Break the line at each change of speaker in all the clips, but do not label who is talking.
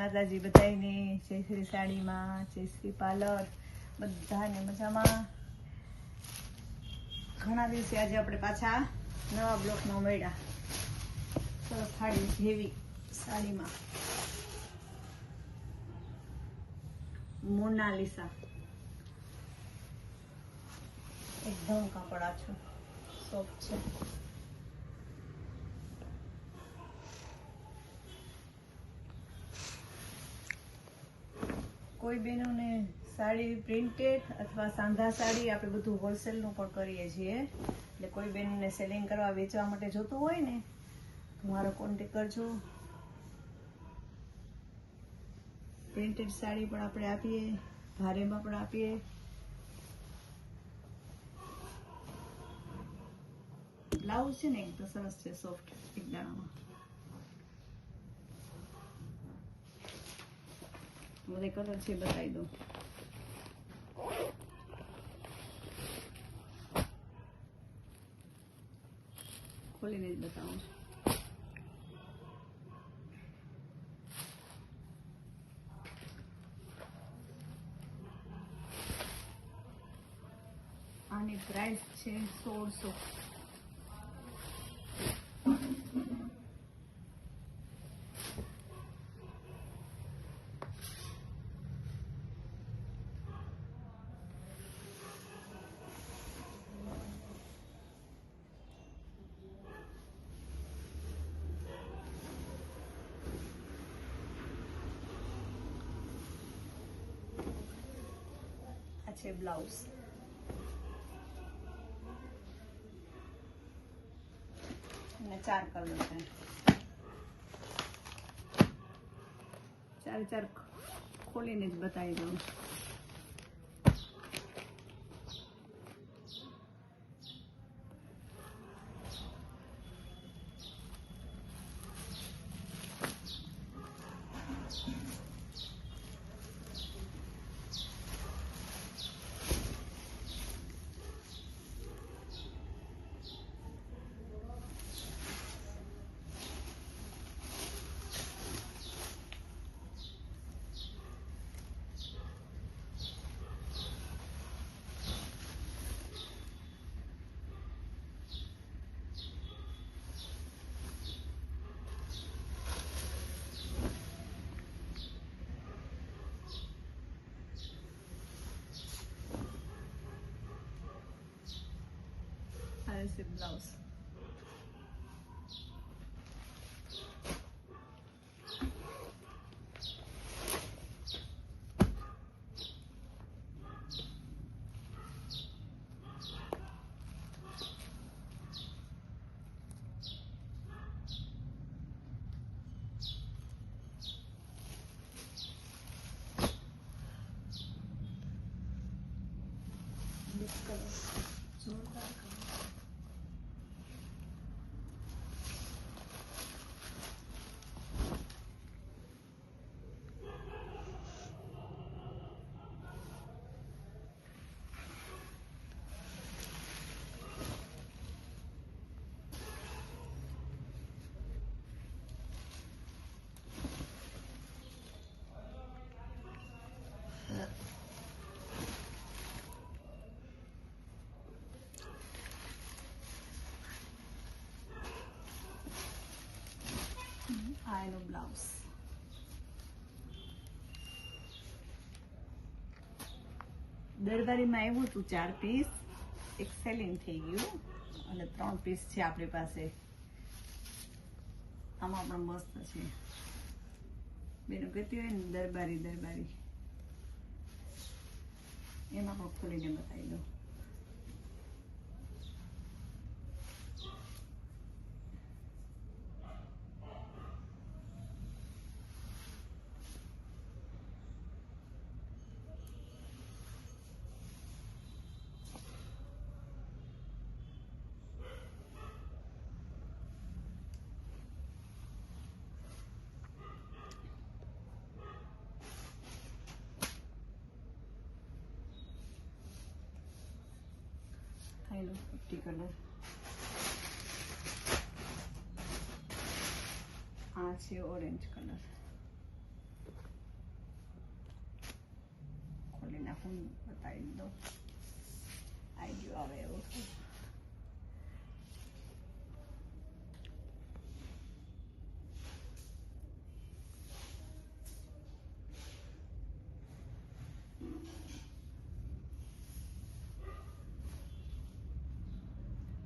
માતાજી બધાને જય શ્રી સાડીમાં, જય શ્રી પાર્લર, બધાને મજામાં. ઘણા દિવસે આજે આપણે પાછા નવા બ્લોકમાં મળ્યા. સરસ સાડી જેવી સાડીમાં. મોનાલિસા. એકદમ કાપડ આછું સોફ્ટ છે. કોઈ બહેનોને સાડી પ્રિન્ટેડ અથવા સાંધા સાડી આપણે બધું હોલસેલનું પણ કરીએ છીએ. એટલે કોઈ બહેનને સેલિંગ કરવા વેચવા માટે જોતું હોય ને, તો મારો કોન્ટેક કરજો. પ્રિન્ટેડ સાડી પણ આપણે આપીએ, ભારેમાં પણ આપીએ. બ્લાઉઝ છે ને એકદમ સરસ છે સોફ્ટ એક દાણામાં. બધે કલર છે બતાવી દઉં ખોલીને જ બતાવું છું આની પ્રાઇસ છે સોળસો છે બ્લાઉઝ. અને ચાર કલર છે. ચાર ચાર ખોલીને જ બતાવી દઉં. આ છે બ્લાઉઝ જોરદાર આ એનું બ્લાઉઝ દરબારીમાં આવ્યું હતું ચાર પીસ એક સેલિંગ થઈ ગયું. અને ત્રણ પીસ છે આપણી પાસે. આમાં પણ મસ્ત છે. બેનો કહેતી હોય ને, દરબારી દરબારી. એમાં પણ ખોલીને બતાવી દઉં. આવેલો પટ્ટી કલર આ છે ઓરેન્જ કલર ખોલી નાખું બતાવી દો આવી ગયો આવે એવું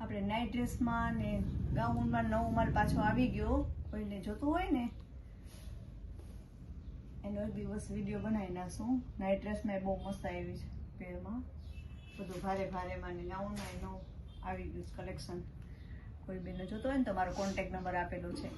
આપણે નાઇટ ડ્રેસમાં ને ગાઉનમાં નવો માલ પાછો આવી ગયો, કોઈને જોતો હોય ને, એનો એક દિવસ વીડિયો બનાવી નાખશું. નાઇટ ડ્રેસમાં બહુ મસ્ત આવી છે પેરમાં બધું ભારે ભારેમાં ને ગાઉનમાં એનું આવી ગયું કલેક્શન કોઈ બેને જોતો હોય ને, તો મારો કોન્ટેક્ટ નંબર આપેલો છે.